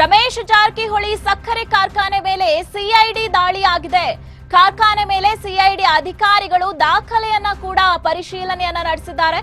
ರಮೇಶ್ ಜಾರಕಿಹೊಳಿ ಸಕ್ಕರೆ ಕಾರ್ಖಾನೆ ಮೇಲೆ ಸಿಐಡಿ ದಾಳಿ ಆಗಿದೆ ಕಾರ್ಖಾನೆ ಮೇಲೆ ಸಿಐಡಿ ಅಧಿಕಾರಿಗಳು ದಾಖಲೆಯನ್ನ ಕೂಡ ಪರಿಶೀಲನೆಯನ್ನ ನಡೆಸಿದ್ದಾರೆ.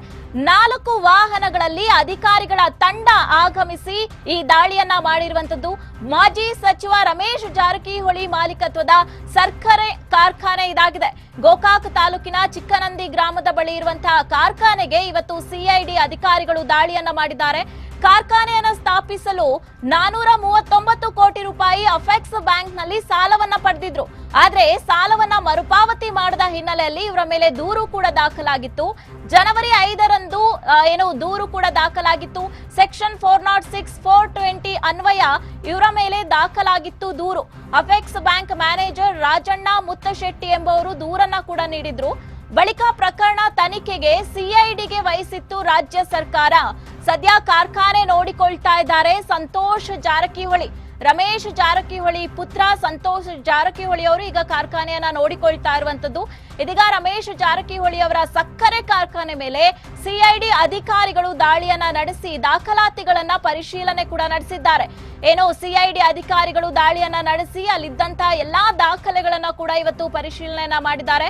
ನಾಲ್ಕು ವಾಹನಗಳಲ್ಲಿ ಅಧಿಕಾರಿಗಳ ತಂಡ ಆಗಮಿಸಿ ಈ ದಾಳಿಯನ್ನ ಮಾಡಿರುವಂತದ್ದು. ಮಾಜಿ ಸಚಿವ ರಮೇಶ್ ಜಾರಕಿಹೊಳಿ ಮಾಲೀಕತ್ವದ ಸಕ್ಕರೆ ಕಾರ್ಖಾನೆ ಇದಾಗಿದೆ. ಗೋಕಾಕ್ ತಾಲೂಕಿನ ಚಿಕ್ಕನಂದಿ ಗ್ರಾಮದ ಬಳಿ ಇರುವಂತಹ ಕಾರ್ಖಾನೆಗೆ ಇವತ್ತು ಸಿಐಡಿ ಅಧಿಕಾರಿಗಳು ದಾಳಿಯನ್ನ ಮಾಡಿದ್ದಾರೆ. ಕಾರ್ಖಾನೆಯನ್ನ ಸ್ಥಾಪಿಸಲು ನಾನೂರ ಮೂವತ್ತೊಂಬತ್ತು ಕೋಟಿ ರೂಪಾಯಿ ಅಫೆಕ್ಸ್ ಬ್ಯಾಂಕ್ನಲ್ಲಿ ಸಾಲವನ್ನ ಪಡೆದಿದ್ರು. ಆದ್ರೆ ಸಾಲವನ್ನ ಮರುಪಾವತಿ ಮಾಡದ ಹಿನ್ನೆಲೆಯಲ್ಲಿ ಇವರ ಮೇಲೆ ದೂರು ಕೂಡ ದಾಖಲಾಗಿತ್ತು. ಜನವರಿ ಐದರಂದು ಏನು ದೂರು ಕೂಡ ದಾಖಲಾಗಿತ್ತು. Section four nought six four twenty ಅನ್ವಯ ಇವರ ಮೇಲೆ ದಾಖಲಾಗಿತ್ತು ದೂರು. Apex bank manager Rajanna Muthashetty ಎಂಬವರು ದೂರನ್ನ ಕೂಡ ನೀಡಿದ್ರು. ಬಳಿಕ ಪ್ರಕರಣ ತನಿಖೆಗೆ ಸಿಐಡಿಗೆ ವಹಿಸಿತ್ತು ರಾಜ್ಯ ಸರ್ಕಾರ. ಸದ್ಯ ಕಾರ್ಖಾನೆ ನೋಡಿಕೊಳ್ತಾ ಇದ್ದಾರೆ. ಸಂತೋಷ್ ಜಾರಕಿಹೊಳಿ, ರಮೇಶ್ ಜಾರಕಿಹೊಳಿ ಪುತ್ರ ಸಂತೋಷ್ ಜಾರಕಿಹೊಳಿ ಅವರು ಈಗ ಕಾರ್ಖಾನೆಯನ್ನ ನೋಡಿಕೊಳ್ತಾ ಇರುವಂತದ್ದು. ಇದೀಗ ರಮೇಶ್ ಜಾರಕಿಹೊಳಿ ಅವರ ಸಕ್ಕರೆ ಕಾರ್ಖಾನೆ ಮೇಲೆ ಸಿಐಡಿ ಅಧಿಕಾರಿಗಳು ದಾಳಿಯನ್ನ ನಡೆಸಿ ದಾಖಲಾತಿಗಳನ್ನ ಪರಿಶೀಲನೆ ಕೂಡ ನಡೆಸಿದ್ದಾರೆ. ಏನು, ಸಿಐಡಿ ಅಧಿಕಾರಿಗಳು ದಾಳಿಯನ್ನ ನಡೆಸಿ ಅಲ್ಲಿದ್ದಂತಹ ಎಲ್ಲಾ ದಾಖಲೆಗಳನ್ನ ಕೂಡ ಇವತ್ತು ಪರಿಶೀಲನೆಯನ್ನ ಮಾಡಿದ್ದಾರೆ.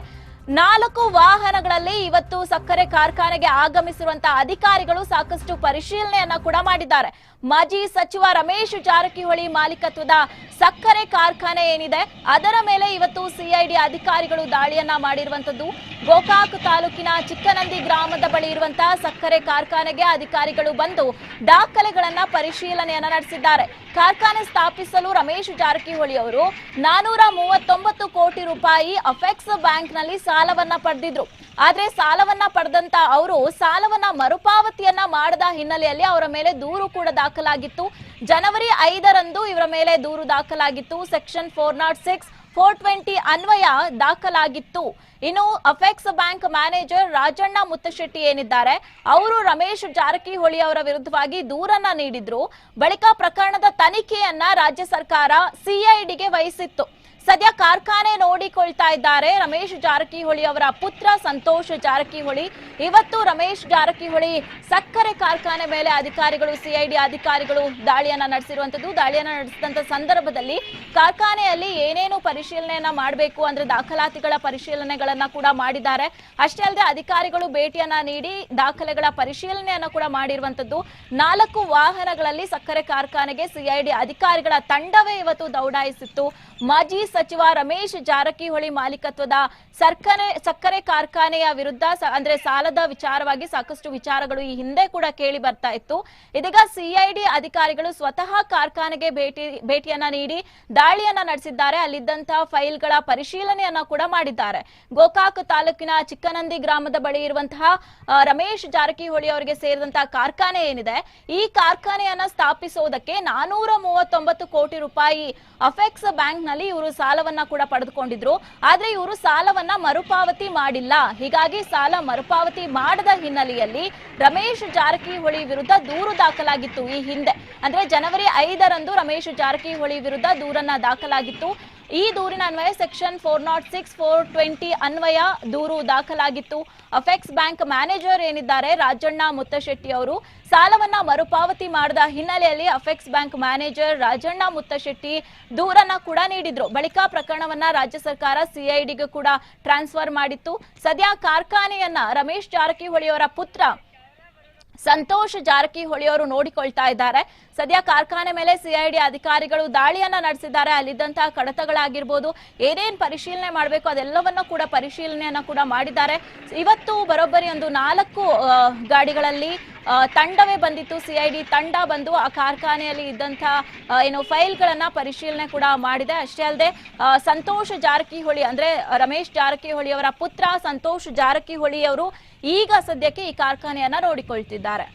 ನಾಲ್ಕು ವಾಹನಗಳಲ್ಲಿ ಇವತ್ತು ಸಕ್ಕರೆ ಕಾರ್ಖಾನೆಗೆ ಆಗಮಿಸಿರುವಂತಹ ಅಧಿಕಾರಿಗಳು ಸಾಕಷ್ಟು ಪರಿಶೀಲನೆಯನ್ನ ಕೂಡ ಮಾಡಿದ್ದಾರೆ. ಮಾಜಿ ಸಚಿವ ರಮೇಶ್ ಜಾರಕಿಹೊಳಿ ಮಾಲೀಕತ್ವದ ಸಕ್ಕರೆ ಕಾರ್ಖಾನೆ ಏನಿದೆ, ಅದರ ಮೇಲೆ ಇವತ್ತು ಸಿಐಡಿ ಅಧಿಕಾರಿಗಳು ದಾಳಿಯನ್ನ ಮಾಡಿರುವಂತದ್ದು ಗೋಕಾಕ್ ತಾಲೂಕಿನ ಚಿಕ್ಕನಂದಿ ಗ್ರಾಮದ ಬಳಿ ಇರುವಂತಹ ಸಕ್ಕರೆ ಕಾರ್ಖಾನೆಗೆ ಅಧಿಕಾರಿಗಳು ಬಂದು ದಾಖಲೆಗಳನ್ನ ಪರಿಶೀಲನೆಯನ್ನ ನಡೆಸಿದ್ದಾರೆ. ಕಾರ್ಖಾನೆ ಸ್ಥಾಪಿಸಲು ರಮೇಶ್ ಜಾರಕಿಹೊಳಿ ಅವರು ನಾನೂರ ಮೂವತ್ತೊಂಬತ್ತು ಕೋಟಿ ರೂಪಾಯಿ ಅಫೆಕ್ಸ್ ಬ್ಯಾಂಕ್ನಲ್ಲಿ ಸಾಲವನ್ನ ಪಡೆದಿದ್ರು. ಆದ್ರೆ ಸಾಲವನ್ನ ಪಡೆದಂತ ಅವರು ಸಾಲವನ್ನ ಮರುಪಾವತಿಯನ್ನ ಮಾಡದ ಹಿನ್ನೆಲೆಯಲ್ಲಿ ಅವರ ಮೇಲೆ ದೂರು ಕೂಡ ದಾಖಲಾಗಿತ್ತು. ಜನವರಿ ಐದರಂದು ಇವರ ಮೇಲೆ ದೂರು ದಾಖಲಾಗಿತ್ತು. Section four nought six, four twenty ಅನ್ವಯ ದಾಖಲಾಗಿತ್ತು. ಇನ್ನು apex bank manager Rajanna Muthashetty ಏನಿದ್ದಾರೆ, ಅವರು ರಮೇಶ್ ಜಾರಕಿಹೊಳಿ ಅವರ ವಿರುದ್ಧವಾಗಿ ದೂರನ್ನ ನೀಡಿದ್ರು. ಬಳಿಕ ಪ್ರಕರಣದ ತನಿಖೆಯನ್ನ ರಾಜ್ಯ ಸರ್ಕಾರ ಸಿಐಡಿಗೆ ವಹಿಸಿತ್ತು. ಸದ್ಯ ಕಾರ್ಖಾನೆ ನೋಡಿಕೊಳ್ತಾ ಇದ್ದಾರೆ. ರಮೇಶ್ ಜಾರಕಿಹೊಳಿ ಅವರ ಪುತ್ರ ಸಂತೋಷ್ ಜಾರಕಿಹೊಳಿ. ಇವತ್ತು ರಮೇಶ್ ಜಾರಕಿಹೊಳಿ ಸಕ್ಕರೆ ಕಾರ್ಖಾನೆ ಮೇಲೆ ಅಧಿಕಾರಿಗಳು ಸಿಐಡಿ ಅಧಿಕಾರಿಗಳು ದಾಳಿಯನ್ನ ನಡೆಸಿರುವಂತದ್ದು ದಾಳಿಯನ್ನ ನಡೆಸಿದಂತ ಸಂದರ್ಭದಲ್ಲಿ ಕಾರ್ಖಾನೆಯಲ್ಲಿ ಏನೇನು ಪರಿಶೀಲನೆಯನ್ನ ಮಾಡಬೇಕು ಅಂದ್ರೆ ದಾಖಲಾತಿಗಳ ಪರಿಶೀಲನೆಗಳನ್ನ ಕೂಡ ಮಾಡಿದ್ದಾರೆ. ಅಷ್ಟೇ ಅಲ್ಲದೆ ಅಧಿಕಾರಿಗಳು ಭೇಟಿಯನ್ನ ನೀಡಿ ದಾಖಲೆಗಳ ಪರಿಶೀಲನೆಯನ್ನ ಕೂಡ ಮಾಡಿರುವಂತದ್ದು ನಾಲ್ಕು ವಾಹನಗಳಲ್ಲಿ ಸಕ್ಕರೆ ಕಾರ್ಖಾನೆಗೆ ಸಿಐಡಿ ಅಧಿಕಾರಿಗಳ ತಂಡವೇ ಇವತ್ತು ದೌಡಾಯಿಸಿತ್ತು. ಮಾಜಿ ಸಚಿವ ರಮೇಶ್ ಜಾರಕಿಹೊಳಿ ಮಾಲೀಕತ್ವದ ಸರ್ಕಾರ ಸಕ್ಕರೆ ಕಾರ್ಖಾನೆಯ ವಿರುದ್ಧ ಅಂದ್ರೆ ಸಾಲದ ವಿಚಾರವಾಗಿ ಸಾಕಷ್ಟು ವಿಚಾರಗಳು ಈ ಹಿಂದೆ ಕೂಡ ಕೇಳಿ ಬರ್ತಾ ಇತ್ತು. ಇದೀಗ ಸಿಐಡಿ ಅಧಿಕಾರಿಗಳು ಸ್ವತಃ ಕಾರ್ಖಾನೆಗೆ ಭೇಟಿ, ಭೇಟಿಯನ್ನ ನೀಡಿ ದಾಳಿಯನ್ನ ನಡೆಸಿದ್ದಾರೆ. ಅಲ್ಲಿದ್ದಂತಹ ಫೈಲ್ಗಳ ಪರಿಶೀಲನೆಯನ್ನ ಕೂಡ ಮಾಡಿದ್ದಾರೆ. ಗೋಕಾಕ್ ತಾಲೂಕಿನ ಚಿಕ್ಕನಂದಿ ಗ್ರಾಮದ ಬಳಿ ಇರುವಂತಹ ರಮೇಶ್ ಜಾರಕಿಹೊಳಿ ಅವರಿಗೆ ಸೇರಿದಂತಹ ಕಾರ್ಖಾನೆ ಏನಿದೆ, ಈ ಕಾರ್ಖಾನೆಯನ್ನ ಸ್ಥಾಪಿಸುವುದಕ್ಕೆ ನಾನೂರ ಮೂವತ್ತೊಂಬತ್ತು ಕೋಟಿ ರೂಪಾಯಿ ಅಫೆಕ್ಸ್ ಬ್ಯಾಂಕ್ನಲ್ಲಿ ಇವರು ಸಾಲವನ್ನ ಕೂಡ ಪಡೆದುಕೊಂಡಿದ್ರು. ಆದ್ರೆ ಇವರು ಸಾಲವನ್ನ ಮರುಪಾವತಿ ಮಾಡಿಲ್ಲ. ಹೀಗಾಗಿ ಸಾಲ ಮರುಪಾವತಿ ಮಾಡದ ಹಿನ್ನೆಲೆಯಲ್ಲಿ ರಮೇಶ್ ಜಾರಕಿಹೊಳಿ ವಿರುದ್ಧ ದೂರು ದಾಖಲಾಗಿತ್ತು ಈ ಹಿಂದೆ. ಅಂದ್ರೆ ಜನವರಿ ಐದರಂದು ರಮೇಶ್ ಜಾರಕಿಹೊಳಿ ವಿರುದ್ಧ ದೂರನ್ನ ದಾಖಲಾಗಿತ್ತು. ಈ ದೂರಿನ ಅನ್ವಯ section four nought six, four twenty ಅನ್ವಯ ದೂರು ದಾಖಲಾಗಿತ್ತು. ಅಫೆಕ್ಸ್ ಬ್ಯಾಂಕ್ ಮ್ಯಾನೇಜರ್ ಏನಿದ್ದಾರೆ, ರಾಜಣ್ಣ ಮುತ್ತಶೆಟ್ಟಿ ಅವರು. ಸಾಲವನ್ನ ಮರುಪಾವತಿ ಮಾಡದ ಹಿನ್ನೆಲೆಯಲ್ಲಿ apex bank manager Rajanna Muthashetty ದೂರನ್ನ ಕೂಡ ನೀಡಿದ್ರು. ಬಳಿಕ ಪ್ರಕರಣವನ್ನ ರಾಜ್ಯ ಸರ್ಕಾರ ಸಿಐಡಿಗೂ ಕೂಡ ಟ್ರಾನ್ಸ್ಫರ್ ಮಾಡಿತ್ತು. ಸದ್ಯ ಕಾರ್ಖಾನೆಯನ್ನ ರಮೇಶ್ ಜಾರಕಿಹೊಳಿಯವರ ಪುತ್ರ ಸಂತೋಷ್ ಜಾರಕಿಹೊಳಿ ಅವರು ನೋಡಿಕೊಳ್ತಾ ಇದ್ದಾರೆ. ಸದ್ಯ ಕಾರ್ಖಾನೆ ಮೇಲೆ ಸಿಐಡಿ ಅಧಿಕಾರಿಗಳು ದಾಳಿಯನ್ನ ನಡೆಸಿದ್ದಾರೆ. ಅಲ್ಲಿದ್ದಂತಹ ಕಡತಗಳಾಗಿರ್ಬೋದು, ಏನೇನ್ ಪರಿಶೀಲನೆ ಮಾಡಬೇಕು, ಅದೆಲ್ಲವನ್ನ ಕೂಡ ಪರಿಶೀಲನೆಯನ್ನ ಕೂಡ ಮಾಡಿದ್ದಾರೆ. ಇವತ್ತು ಬರೋಬ್ಬರಿ ಒಂದು ನಾಲ್ಕು ಗಾಡಿಗಳಲ್ಲಿ ತಂಡವೇ ಬಂದಿತ್ತು. ಸಿಐಡಿ ತಂಡ ಬಂದು ಆ ಕಾರ್ಖಾನೆಯಲ್ಲಿ ಇದ್ದಂತಹ ಏನು ಫೈಲ್ಗಳನ್ನ ಪರಿಶೀಲನೆ ಕೂಡ ಮಾಡಿದೆ. ಅಷ್ಟೇ ಅಲ್ಲದೆ ಸಂತೋಷ್ ಜಾರಕಿಹೊಳಿ ಅಂದ್ರೆ ರಮೇಶ್ ಜಾರಕಿಹೊಳಿ ಅವರ ಪುತ್ರ ಸಂತೋಷ್ ಜಾರಕಿಹೊಳಿ ಅವರು ಈಗ ಸದ್ಯಕ್ಕೆ ಈ ಕಾರ್ಖಾನೆಯನ್ನ ನೋಡಿಕೊಳ್ತಿದ್ದಾರೆ.